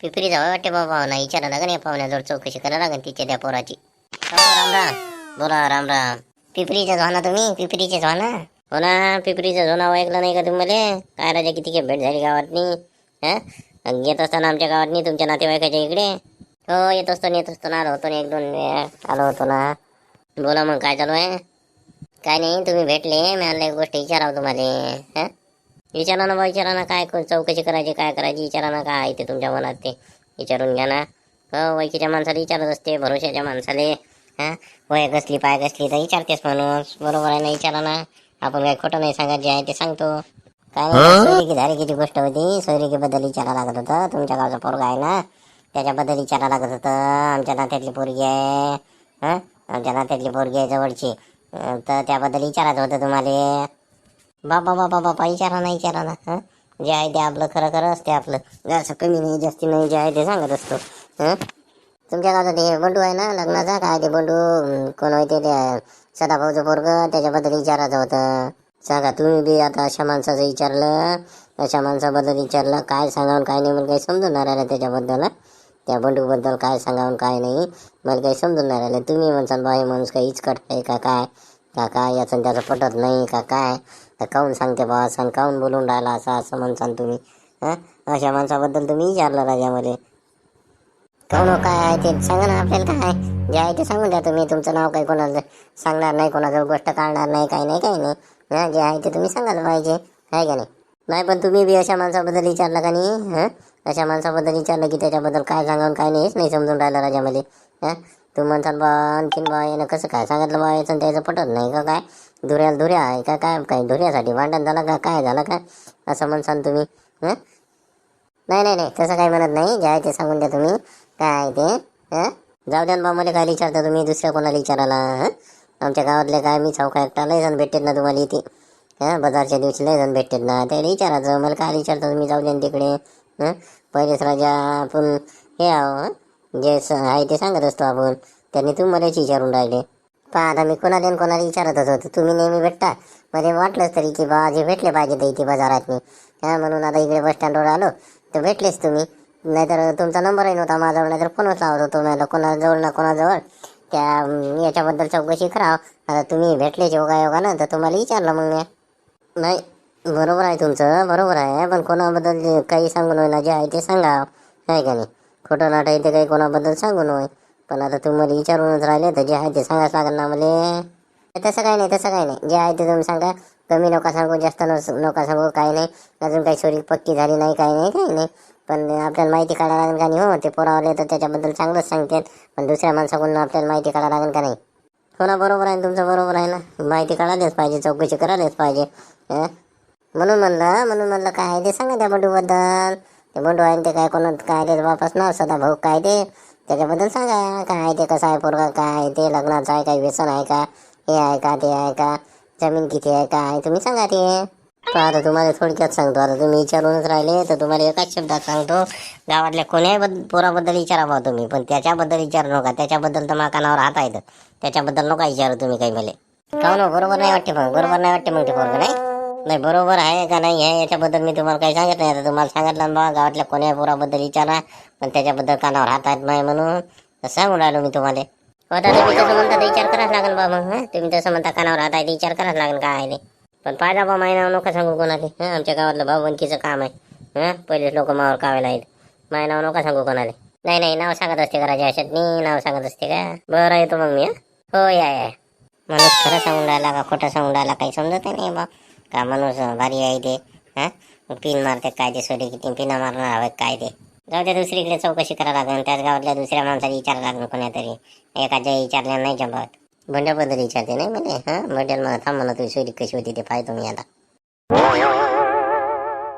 पिपरी जावं वाटते बाबा ना विचारा लागेल या पाहुण्याजवळ चौकशी करा लागेल तिच्या त्या पोराची. राम राम बोला राम राम. पिपरीच्या झोना तुम्ही? पिपरीचे झोना हो ना पिपरीचं झोना ऐकलं नाही का तुम्हाला? काय राजा किती काय भेट झाली गावातनी? हा? येत असताना आमच्या गावातनी तुमच्या नातेवाईकाच्या इकडे? हो येत असतो येत असतो ना आलो होतो ना एक दोन वेळा आलो होतो ना. बोला मग काय चालू आहे? काय नाही तुम्ही भेटले. मी आणलं एक गोष्ट विचारावं तुम्हाला. हा? विचारा ना बा विचारा ना काय चौकशी करायची काय करायची विचारा ना काय ते तुमच्या मनात ते? विचारून घ्या ना. हो वैकीच्या माणसाला विचारत असते भरोशाच्या माणसाले हा? वय कसली पाय कसली तर विचारतेस माणूस. बरोबर आहे ना विचारा ना आपण काय खोटं नाही सांगत जे आहे ते सांगतो. काय धारिकीची गोष्ट होती. सोयरिकीबद्दल विचारा लागत होतं. तुमच्या गावचा पोरगा आहे ना? त्याच्याबद्दल विचारा लागत होतं. आमच्या नात्यातली पोरगी आहे हा? आमच्या नात्यातली पोरगी आहे जवळची. तर त्याबद्दल विचारायचं होतं तुम्हाला. बाबा बाबा बाबा विचारा ना विचारा ना जे आहे ते आपलं खरं खरं असते आपलं. जास्त कमी नाही जास्ती नाही जे आहे ते सांगत असतो तुमच्या गावात ते बंडू आहे ना लग्नाचा? काय ते बंडू कोण होते ते सदाभाऊचं पोरग त्याच्याबद्दल विचारायचं होतं. सांगा तुम्ही बी आता अशा माणसाचं विचारलं अशा माणसाबद्दल विचारलं काय सांगावून काय नाही मला काही समजून नाही राहिलं त्याच्याबद्दल त्या बंडूबद्दल काय सांगावून काय नाही मला काही समजून नाही राहिलं. तुम्ही म्हणसान बा हे माणूस काही इचकट आहे का काय? का काय याचं त्याचं पटत नाही का काय तर काहून सांगते बा असं आणि काऊन बोलून राहिला असं? असं म्हणसान तुम्ही. हां? अशा माणसाबद्दल तुम्ही विचारलं राजामध्ये. काऊन हो, काय आहे ते? सांगा ना आपल्याला काय जे आहे ते सांगून द्या तुम्ही. तुमचं नाव काही कोणाचं सांगणार नाही कोणाचं गोष्ट काढणार नाही काही नाही काही नाही. हां? जे आहे ते तुम्ही सांगायला पाहिजे. आहे का नाही? नाही पण तुम्ही बी अशा माणसाबद्दल विचारलं का नाही? हां? अशा माणसाबद्दल विचारलं की त्याच्याबद्दल काय सांगावं काय नाही हेच नाही समजून राहिलं राजामध्ये. हां? तू म्हणतात बा आणखीन बा यानं कसं काय सांगितलं बा याचं त्याचं पटत नाही का काय? धुऱ्याला धुऱ्या आहे का काय? काय धुऱ्यासाठी भांडण झालं का? काय झालं का? असं म्हणसान तुम्ही नाही नाही नाही तसं काही म्हणत नाही. जे आहे ते सांगून द्या तुम्ही. काय आहे ते जाऊ द्या ना बा मला काय विचारता तुम्ही? दुसऱ्या कोणाला विचारायला आमच्या गावातले काय? मी चौका एकटा लय जण भेटतात ना तुम्हाला इथे. हां? बाजारच्या दिवशी लय जण भेटतात ना. त्याला विचारायचं मला काय विचारता तुम्ही? जाऊ द्या तिकडे हां? पहिलेच राजा आपण हे आहो जे स- आहे ते सांगत असतो आपण. त्यांनी तुम्हालाच विचारून राहिले. पहा आता मी कोणाला आणि कोणाला विचारतच होतो. तुम्ही नेहमी भेटता. मध्ये वाटलंच तरी की बा जे भेटले पाहिजे ते इथे बाजारात मी हा म्हणून आता इकडे बस स्टँडवर आलो. तर भेटलेच तुम्ही. नाहीतर तुमचा नंबरही नव्हता माझ्याजवळ. नाहीतर फोनच लावत होतो. मला कोणाजवळ ना कोणाजवळ. त्या अं, याच्याबद्दल चौकशी करावं. आता तुम्ही भेटलेच योगा योगानं तर तुम्हाला विचारलं मग मी. नाही बरोबर आहे तुमचं. बरोबर आहे. पण कोणाबद्दल जे काही सांगून होय ना जे आहे ते सांगा. आहे का नाही? खोटं नाटा आहे ते काही कोणाबद्दल सांगू नये. पण आता तुम्हाला विचारूनच राहिले तर जे आहे ते सांगायच लागेल ना मला. तसं काही नाही तसं काही नाही. जे आहे ते तुम्ही सांगा. कमी नका सांगू जास्त नस- नका सांगू काही नाही. अजून काही चोरी पक्की झाली नाही काही नाही काही नाही. पण आपल्याला माहिती काढायला लागेल का नाही? हो ते पोरावले तर त्याच्याबद्दल चांगलंच सांगतात पण दुसऱ्या माणसाकडून आपल्याला माहिती काढायला लागेल का नाही? हो ना बरोबर आहे तुमचं बरोबर आहे ना. माहिती काढायलाच पाहिजे चौकशी करायलाच पाहिजे. म्हणून म्हणलं म्हणून म्हणलं काय आहे ते सांगा त्या बडूबद्दल. ते बंडू आहे ते काय कोण काय ते वापस ना सदा भाऊ काय ते त्याच्याबद्दल सांगा काय आहे ते कसं आहे पोरगा काय आहे ते लग्नाचं आहे काय व्यसन आहे का हे आहे का ते आहे का जमीन किती आहे काय आहे तुम्ही सांगा ते. पण आता तुम्हाला थोडक्यात सांगतो आता तुम्ही विचारूनच राहिले तर तुम्हाला एकाच शब्दात सांगतो गावातल्या कोण्याही बद्द पोराबद्दल विचारावा तुम्ही पण त्याच्याबद्दल विचारू नका त्याच्याबद्दल तर माझ्या कानावर हात आहेत त्याच्याबद्दल नका विचारू तुम्ही काही मला. का हो? बरोबर नाही वाटते मग बरोबर नाही वाटते मग ते पोरगं नाही? नाही बरोबर आहे का नाही आहे याच्याबद्दल मी तुम्हाला काही सांगत नाही. आता तुम्हाला सांगितलं ना बा गावातल्या कोण्या पोराबद्दल विचारा पण त्याच्याबद्दल कानावर हात आहेत नाही म्हणून. सांगून राहिलो मी तुम्हाला. हो, आता तुम्ही तसं म्हणता तर विचार करायला लागेल बा मग तुम्ही तसं म्हणता कानावर हात आहे विचार करायला लागेल काय आहे ते. पण पाहिजे बा माय नाव नका सांगू कोणाले हं? आमच्या गावातलं भाऊबंकीचं काम आहे हा? पहिलेच लोक मावर कावायला आहेत माय नाव नका सांगू कोणाले. नाही नाही नाव सांगत असते करायचे अशात. मी नाव सांगत असते का? बरं येतो मग मी हो? या या माणूस खरं सांगून राहिला का खोटं सांगून राहिला काही समजत नाही बा. का माणूस भारी आहे ते हा? पिन मारते काय ते सोडे किती पिना मारणार हवे काय ते जाऊ दे दुसरीकडे चौकशी करायला लागेल त्याच गावातल्या दुसऱ्या माणसाला विचारायला लागेल कोणातरी. एखाद्या विचारल्या नाही जमत. बद्दल विचारते नाही म्हणे हा? भंड्याला मला थांब म्हणा तुझी सोयरी कशी होती ते पाहिजे तुम्ही आता.